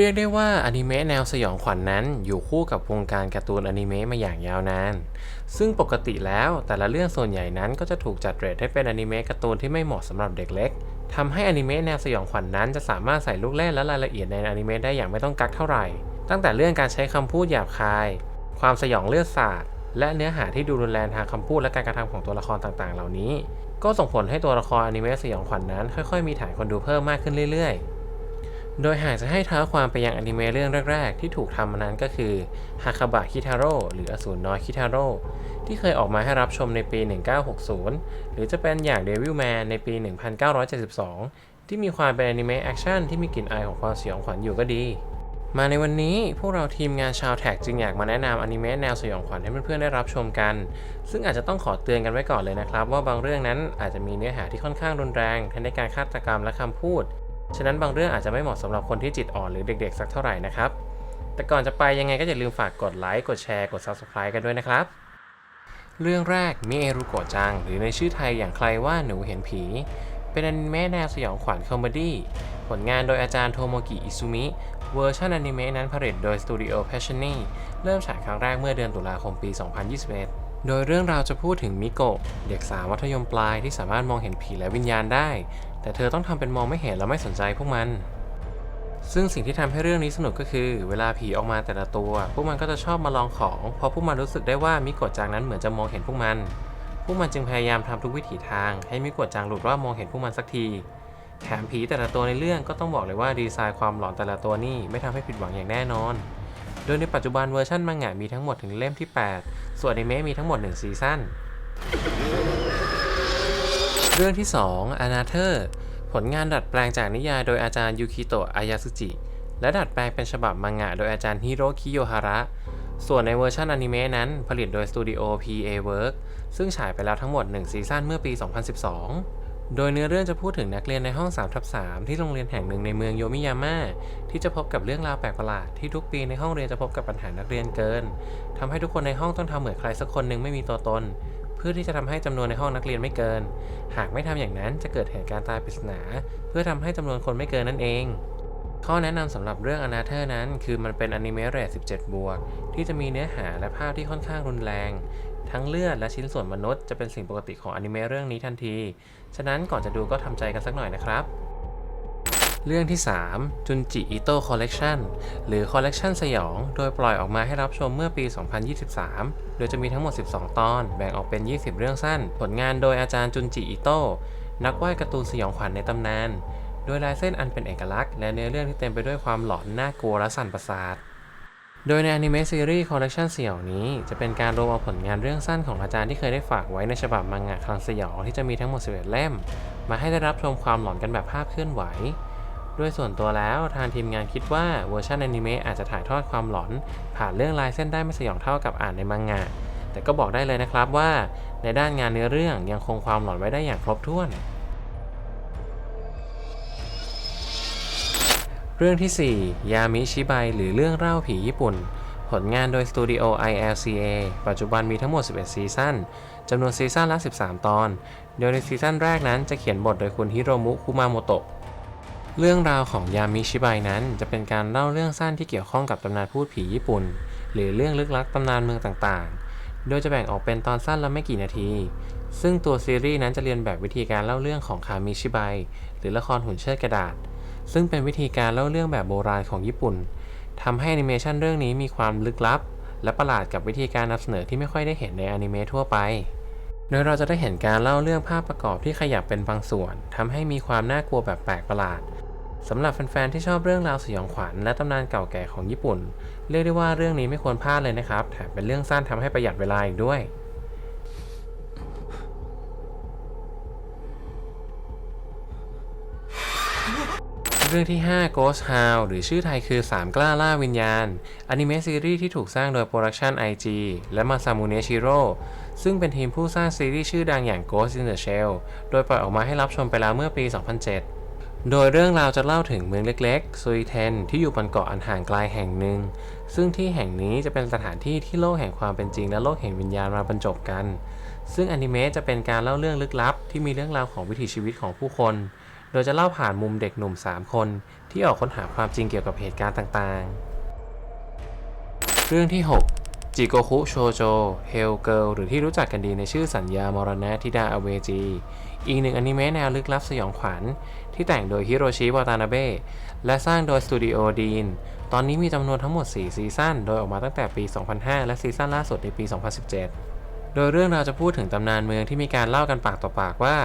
เรียกได้ว่าอนิเมะแนวสยองขวัญนนั้น อยู่คู่กับวงการการ์ตูนอนิเมะมาอย่างยาวนาน ซึ่งปกติแล้วแต่ละเรื่องส่วนใหญ่นั้นก็จะถูกจัดเรทให้เป็นอนิเมะการ์ตูนที่ไม่เหมาะสำหรับเด็กเล็กทำให้อนิเมะแนวสยองขวัญนนั้นจะสามารถใส่ลูกเล่นและรายละเอียดในอนิเมะได้อย่างไม่ต้องกักเท่าไหร่ ตั้งแต่เรื่องการใช้คำพูดหยาบคาย ความสยองเลือดสาดและเนื้อหาที่ดูรุนแรงทางคำพูดและการกระทำของตัวละครต่างๆ เหล่านี้ ก็ส่งผลให้ตัวละครอนิเมะสยองขวัญนนั้น ค่อยๆมีฐานคนดูเพิ่มมากขึ้นเรื่อยๆ โดยหากจะให้ท้าความไปยังอนิเมะเรื่องแรกๆ ที่ถูกทำมานั้นก็คือฮาคาบะคิทาโร่หรืออสูรน้อยคิทาโร่ที่เคยออกมาให้รับชมในปี 1960 หรือจะเป็นอย่าง Devilman ในปี 1972 ที่มีความเป็นอนิเมะแอคชั่นที่มีกลิ่นอายของความสยองขวัญอยู่ก็ดี มาในวันนี้พวกเราทีมงานชาวแท็กจึงอยากมาแนะนำอนิเมะแนวสยองขวัญให้เพื่อนๆได้รับชมกัน ซึ่งอาจจะต้องขอเตือนกันไว้ก่อนเลยนะครับ ว่าบางเรื่องนั้นอาจจะมีเนื้อหาที่ค่อนข้างรุนแรงทั้งในการฆาตกรรมและคำพูด ฉะนั้นบางเรื่องอาจจะไม่เหมาะสำหรับคนที่จิตอ่อนหรือเด็กๆสักเท่าไหร่นะครับ แต่ก่อนจะไปยังไงก็อย่าลืมฝากกดไลค์กดแชร์กด Subscribe กันด้วยนะครับ เรื่องแรกมิเอรุโกะจัง หรือในชื่อไทยอย่างใครว่าหนูเห็นผี เป็นอนิเมะแนวสยองขวัญคอมเมดี้ผลงานโดยอาจารย์โทโมกิอิซุมิเวอร์ชันอนิเมะนั้นผลิตโดยสตูดิโอ Passion เริ่มฉายครั้งแรกเมื่อเดือนตุลาคมปี 2021 โดยเรื่องราวจะพูดถึงมิโกะเด็กสาวมัธยมปลายที่สามารถมองเห็นผีและวิญญาณได้ แต่เธอต้องทำเป็นมองไม่เห็นและไม่สนใจพวกมัน ซึ่งสิ่งที่ทำให้เรื่องนี้สนุกก็คือ เวลาผีออกมาแต่ละตัว พวกมันก็จะชอบมาลองของ เพราะพวกมันรู้สึกได้ว่ามิโกะจังนั้นเหมือนจะมองเห็นพวกมัน พวกมันจึงพยายามทำทุกวิถีทาง ให้มิโกะจังหลุดว่ามองเห็นพวกมันสักที แถมผีแต่ละตัวในเรื่องก็ต้องบอกเลยว่าดีไซน์ความหลอนแต่ละตัวนี่ไม่ทำให้ผิดหวังอย่างแน่นอนโดยในปัจจุบันเวอร์ชันมังงะมีทั้งหมดถึงเล่มที่ 8 ส่วนอนิเมะมีทั้งหมด 1 ซีซั่น เรื่องที่ 2 อนาเธอร์ ผลงานดัดแปลงจากนิยายโดยอาจารย์ยูคิโตะอายาสึจิ และดัดแปลงเป็นฉบับมังงะโดยอาจารย์ฮิโรคิโยฮาระ ส่วนในเวอร์ชันอนิเมะนั้นผลิตโดยสตูดิโอ PA Work ซึ่งฉายไปแล้วทั้งหมด 1 ซีซั่นเมื่อปี 2012 โดยเนื้อเรื่องจะพูดถึงนักเรียนในห้อง3ทับ3ที่โรงเรียนแห่งหนึ่งในเมืองโยมิยาม่าที่จะพบกับเรื่องราวแปลกประหลาดที่ทุกปีในห้องเรียนจะพบกับปัญหานักเรียนเกินทำให้ทุกคนในห้องต้องทำเหมือนใครสักคนหนึ่งไม่มีตัวตน เพื่อที่จะทำให้จำนวนในห้องนักเรียนไม่เกิน หากไม่ทำอย่างนั้นจะเกิดเหตุการณ์ตายปริศนา เพื่อทำให้จำนวนคนไม่เกินนั่นเอง ข้อแนะนำสำหรับเรื่องอนาเธอร์นั้น คือมันเป็นอนิเมะเรท17 บวก ที่จะมีเนื้อหาและภาพที่ค่อนข้างรุนแรง ทั้งเลือดและชิ้นส่วนมนุษย์จะเป็นสิ่งปกติของอนิเมะเรื่องนี้ทันที ฉะนั้นก่อนจะดูก็ทำใจกันสักหน่อยนะครับ เรื่องที่ 3 จุนจิอิโต้คอลเลกชันหรือคอลเลกชันสยอง โดยปล่อยออกมาให้รับชมเมื่อปี 2023 โดยจะมีทั้งหมด 12 ตอน แบ่งออกเป็น 20 เรื่องสั้น ผลงานโดยอาจารย์จุนจิอิโต้นักวาดการ์ตูนสยองขวัญในตำนาน โดยลายเส้นอันเป็นเอกลักษณ์และเนื้อเรื่องที่เต็มไปด้วยความหลอนน่ากลัวและสั่นประสาทโดยในอนิเมะซีรีส์คอลเลกชันสยองนี้ จะเป็นการรวมเอาผลงานเรื่องสั้นของอาจารย์ที่เคยได้ฝากไว้ในฉบับมังงะคลังสยองที่จะมีทั้งหมด 11 เล่ม มาให้ได้รับชมความหลอนกันแบบภาพเคลื่อนไหว ด้วยส่วนตัวแล้วทางทีมงานคิดว่าเวอร์ชันอนิเมะอาจจะถ่ายทอดความหลอน ผ่านเรื่องลายเส้นได้ไม่สยองเท่ากับอ่านในมังงะ แต่ก็บอกได้เลยนะครับว่า ในด้านงานเนื้อเรื่องยังคงความหลอนไว้ได้อย่างครบถ้วน เรื่องที่ 4 ยามิชิไบหรือเรื่องเล่าผีญี่ปุ่น ผลงานโดยสตูดิโอ ILCA ปัจจุบันมีทั้งหมด 11 ซีซั่นจำนวนซีซั่นละ 13 ตอน โดยในซีซั่นแรกนั้นจะเขียนบทโดยคุณฮิโรมุคุมาโมโตะ เรื่องราวของยามิชิไบนั้นจะเป็นการเล่าเรื่องสั้นที่เกี่ยวข้องกับตำนานพูดผีญี่ปุ่น หรือเรื่องลึกลับตำนานเมืองต่างๆ โดยจะแบ่งออกเป็นตอนสั้นละไม่กี่นาที ซึ่งตัวซีรีส์นั้นจะเรียนแบบวิธีการเล่าเรื่องของคามิชิไบหรือละครหุ่นเชิดกระดาษ ซึ่งเป็นวิธีการเล่าเรื่องแบบโบราณของญี่ปุ่นทำให้แอนิเมชันเรื่องนี้มีความลึกลับ และประหลาดกับวิธีการนำเสนอที่ไม่ค่อยได้เห็นในอนิเมะทั่วไปโดยเราจะได้เห็นการเล่าเรื่องภาพประกอบที่ขยับเป็นบางส่วนทำให้มีความน่ากลัวแบบแปลกประหลาด สำหรับแฟนๆที่ชอบเรื่องราวสยองขวัญและตำนานเก่าแก่ของญี่ปุ่น เรียกได้ว่าเรื่องนี้ไม่ควรพลาดเลยนะครับ แถมเป็นเรื่องสั้นทำให้ประหยัดเวลาอีกด้วย เรื่องที่ 5 Ghost Hound หรือชื่อไทยคือ 3 กล้าล่าวิญญาณอนิเมะซีรีส์ที่ถูกสร้างโดยโปรดักชัน IG และมาซามุเนชิโร่ซึ่งเป็นทีมผู้สร้างซีรีส์ชื่อดังอย่าง Ghost in the Shell โดยปล่อยออกมาให้รับชมไปแล้วเมื่อปี 2007 โดยเรื่องราวจะเล่าถึงเมืองเล็กๆซุยเทนที่อยู่บนเกาะอันห่างไกลแห่งหนึ่ง ซึ่งที่แห่งนี้จะเป็นสถานที่ที่โลกแห่งความเป็นจริงและโลกแห่งวิญญาณมาบรรจบกัน ซึ่งอนิเมะจะเป็นการเล่าเรื่องลึกลับ ที่มีเรื่องราวของวิถีชีวิตของผู้คน โดยจะเล่าผ่านมุมเด็กหนุ่ม 3 คน ที่ออกค้นหาความจริงเกี่ยวกับเหตุการณ์ต่างๆ เรื่องที่ 6 จิโกคุโชโจเฮลเกิลหรือที่รู้จักกันดีในชื่อสัญญามรณะธิดาอเวจี อีกหนึ่งอนิเมะแนวลึกลับสยองขวัญ ที่แต่งโดยฮิโรชิวาตานาเบะและสร้างโดยสตูดิโอดีน ตอนนี้มีจำนวนทั้งหมด 4 ซีซั่น โดยออกมาตั้งแต่ปี 2005 และซีซั่นล่าสุดในปี 2017 โดยเรื่องราวจะพูดถึงตำนานเมืองที่มีการเล่ากันปากต่อปากว่า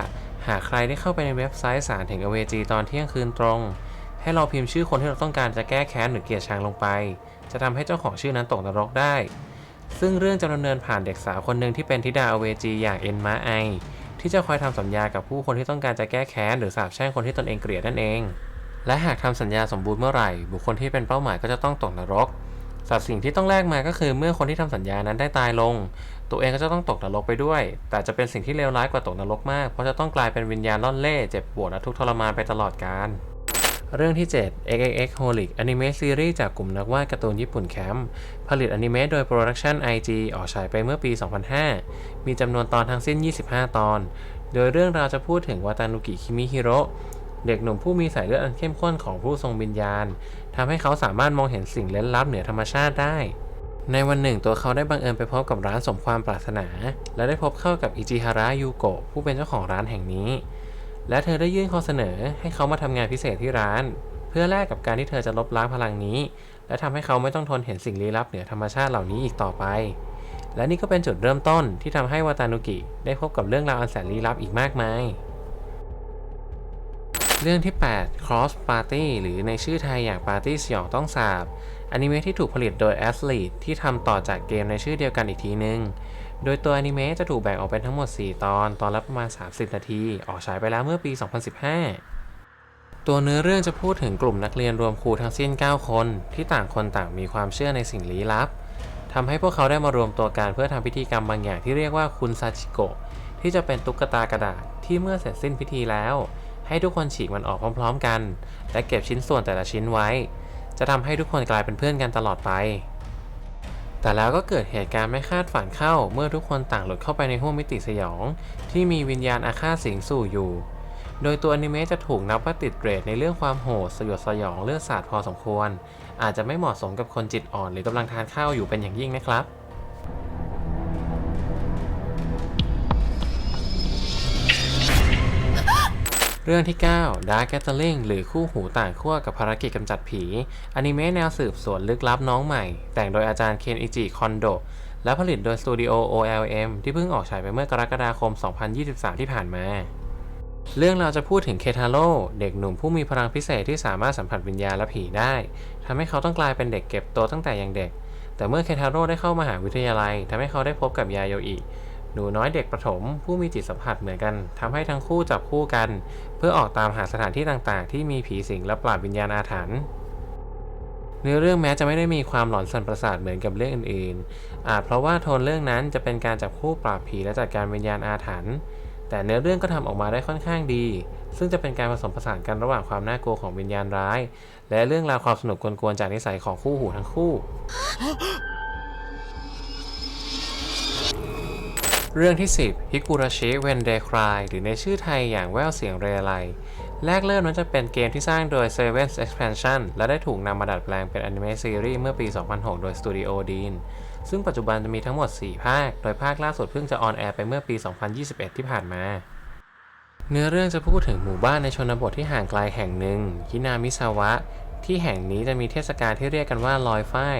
หากใครได้เข้าไปในเว็บไซต์สารถึงอเวจีตอนเที่ยงคืนตรง ให้เราพิมพ์ชื่อคนที่เราต้องการจะแก้แค้นหรือเกลียดชังลงไป จะทำให้เจ้าของชื่อนั้นตกนรกได้ ซึ่งเรื่องจะดำเนินผ่านเด็กสาวคนหนึ่งที่เป็นธิดาอเวจีอย่างเอ็นมาไอ ที่จะคอยทำสัญญากับผู้คนที่ต้องการจะแก้แค้นหรือสาปแช่งคนที่ตนเองเกลียดนั่นเอง และหากทำสัญญาสมบูรณ์เมื่อไหร่ บุคคลที่เป็นเป้าหมายก็จะต้องตกนรกสัตว์สิ่งที่ต้องแลกมาก็คือเมื่อคนที่ทำสัญญานั้นได้ตายลง ตัวเองก็จะต้องตกนรกไปด้วย แต่จะเป็นสิ่งที่เลวร้ายกว่าตกนรกมาก เพราะจะต้องกลายเป็นวิญญาณล่อนเล่เจ็บปวดและทุกข์ทรมานไปตลอดกาล เรื่องที่ 7 XXX Holic อนิเมะซีรีส์จากกลุ่มนักวาดการ์ตูนญี่ปุ่นแคมป์ผลิตอนิเมะโดย Production IG ออกฉายไปเมื่อปี 2005 มีจำนวนตอนทั้งสิ้น 25 ตอน โดยเรื่องราวจะพูดถึงวาตานุกิคิมิฮิโร่เด็กหนุ่มผู้มีสายเลือดอันเข้มข้นของผู้ทรงวิญญาณทำให้เขาสามารถมองเห็นสิ่งเล้นลับเหนือธรรมชาติได้ ในวันหนึ่งตัวเขาได้บังเอิญไปพบกับร้านสมความปรารถนา และได้พบเข้ากับอิจิฮาระยูโกะผู้เป็นเจ้าของร้านแห่งนี้ และเธอได้ยื่นข้อเสนอให้เขามาทำงานพิเศษที่ร้าน เพื่อแลกกับการที่เธอจะลบล้างพลังนี้ และทำให้เขาไม่ต้องทนเห็นสิ่งลี้ลับเหนือธรรมชาติเหล่านี้อีกต่อไป และนี่ก็เป็นจุดเริ่มต้นที่ทำให้วาตานุกิได้พบกับเรื่องราวอันแสนลี้ลับอีกมากมาย เรื่องที่ 8 Cross Party หรือในชื่อไทยอย่างปาร์ตี้สยองต้องสาบอนิเมะที่ถูกผลิตโดย a t h l e t ที่ทำต่อจากเกมในชื่อเดียวกันอีกทีนึง โดยตัวอนิเมะจะถูกแบ่งออกเป็นทั้งหมด 4 ตอน ตอนละประมาณ 30 นาที ออกฉายไปแล้วเมื่อปี 2015 ตัวเนื้อเรื่องจะพูดถึงกลุ่มนักเรียนรวมครูทั้งสิ้น 9 คน ที่ต่างคนต่างมีความเชื่อในสิ่งลี้ลับทำให้พวกเขาได้มารวมตัวกันเพื่อทำพิธีกรรมบางอย่างที่เรียกว่าคุณซาชิโกะที่จะเป็นตุ๊กตากระดาษที่เมื่อเสร็จสิ้นพิธีแล้ว ให้ทุกคนฉีกมันออกพร้อม ๆ กัน และเก็บชิ้นส่วนแต่ละชิ้นไว้ จะทำให้ทุกคนกลายเป็นเพื่อนกันตลอดไป แต่แล้วก็เกิดเหตุการณ์ไม่คาดฝันเข้า เมื่อทุกคนต่างหลุดเข้าไปในห้วงมิติสยอง ที่มีวิญญาณอาฆาตสิงสู่อยู่ โดยตัวอนิเมะจะถูกนับว่าติดเรทในเรื่องความโหดสยดสยองเลือดสาดพอสมควร อาจจะไม่เหมาะสมกับคนจิตอ่อนหรือกำลังทานข้าวอยู่เป็นอย่างยิ่งนะครับ เรื่องที่ 9 Dark Gathering หรือคู่หูต่างขั้วกับภารกิจกำจัดผีอนิเมะแนวสืบสวนลึกลับน้องใหม่ แต่งโดยอาจารย์เคนอิจิคอนโดและผลิตโดยสตูดิโอ OLM ที่เพิ่งออกฉายไปเมื่อกรกฎาคม 2023 ที่ผ่านมา เรื่องเราจะพูดถึงเคทาโร่เด็กหนุ่มผู้มีพลังพิเศษที่สามารถสัมผัสวิญญาณและผีได้ทำให้เขาต้องกลายเป็นเด็กเก็บตัวตั้งแต่ยังเด็ก แต่เมื่อเคทาโร่ได้เข้ามหาวิทยาลัยทำให้เขาได้พบกับยาโยอิ หนูน้อยเด็กประถม ผู้มีจิตสัมผัสเหมือนกันทำให้ทั้งคู่จับคู่กัน เพื่อออกตามหาสถานที่ต่างๆ ที่มีผีสิงและปราบวิญญาณอาถรรพ์เนื้อเรื่องแม้จะไม่ได้มีความหลอนสันประสาทเหมือนกับเรื่องอื่นๆ อาจเพราะว่าโทนเรื่องนั้นจะเป็นการจับคู่ปราบผีและจัดการวิญญาณอาถรรพ์ แต่เนื้อเรื่องก็ทำออกมาได้ค่อนข้างดี ซึ่งจะเป็นการผสมผสานกันระหว่างความน่ากลัวของวิญญาณร้าย และเรื่องราวความสนุกกวนๆจากนิสัยของคู่หูทั้งคู่ เรื่องที่ 10ฮิกุราชิเวนเดครายหรือในชื่อไทยอย่างแววเสียงเรไลแรกเริ่มนั้นจะเป็นเกมที่สร้างโดย Seven Expansion และได้ถูกนำมาดัดแปลงเป็นอนิเมะซีรีส์เมื่อปี 2006 โดย Studio Dean ซึ่งปัจจุบันจะมีทั้งหมด 4 ภาค โดยภาคล่าสุดเพิ่งจะออนแอร์ไปเมื่อปี 2021 ที่ผ่านมา เนื้อเรื่องจะพูดถึงหมู่บ้านในชนบทที่ห่างไกลแห่งหนึ่งฮินามิซาวะ ที่แห่งนี้จะมีเทศกาลที่เรียกกันว่าลอยฝ้าย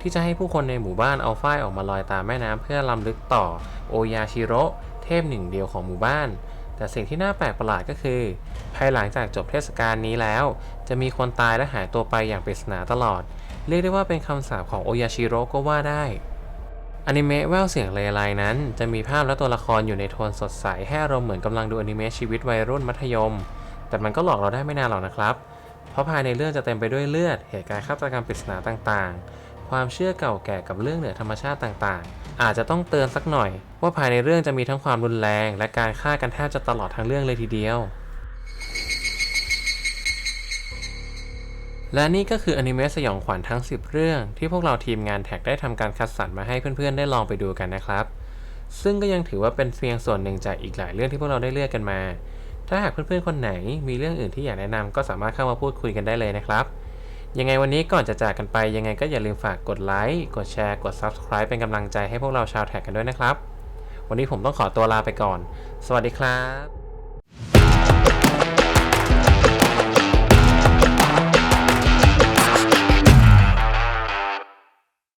ที่จะให้ผู้คนในหมู่บ้านเอาฝ้ายออกมาลอยตามแม่น้ำเพื่อลำลึกต่อโอยาชิโร่เทพหนึ่งเดียวของหมู่บ้าน แต่สิ่งที่น่าแปลกประหลาดก็คือ ภายหลังจากจบเทศกาลนี้แล้ว จะมีคนตายและหายตัวไปอย่างปริศนาตลอด เรียกได้ว่าเป็นคำสาปของโอยาชิโร่ก็ว่าได้อนิเมะแววเสียงเลไลนั้น จะมีภาพและตัวละครอยู่ในโทนสดใสให้อารมณ์เหมือนกำลังดูอนิเมะชีวิตวัยรุ่นมัธยม แต่มันก็หลอกเราได้ไม่นานหรอกนะครับ เพราะภายในเรื่องจะเต็มไปด้วยเลือด เหตุการณ์ฆาตกรรมปริศนาต่างๆ ความเชื่อเก่าแก่กับเรื่องเหนือธรรมชาติต่างๆ อาจจะต้องเตือนสักหน่อย ว่าภายในเรื่องจะมีทั้งความรุนแรง และการฆ่ากันแทบจะตลอดทั้งเรื่องเลยทีเดียว และนี่ก็คืออนิเมะสยองขวัญทั้ง 10 เรื่องที่พวกเราทีมงานแท็กได้ทำการคัดสรรมาให้เพื่อนๆ ได้ลองไปดูกันนะครับ ซึ่งก็ยังถือว่าเป็นเพียงส่วนหนึ่งจากอีกหลายเรื่องที่พวกเราได้เลือกกันมา ถ้าหากเพื่อนๆคนไหนมีเรื่องอื่นที่อยากแนะนำก็สามารถเข้ามาพูดคุยกันได้เลยนะครับ ยังไงวันนี้ก่อนจะจากกันไปยังไงก็อย่าลืมฝากกดไลค์ กดแชร์ กด Subscribe เป็นกำลังใจให้พวกเราชาวแท็กกันด้วยนะครับ วันนี้ผมต้องขอตัวลาไปก่อน สวัสดีครับ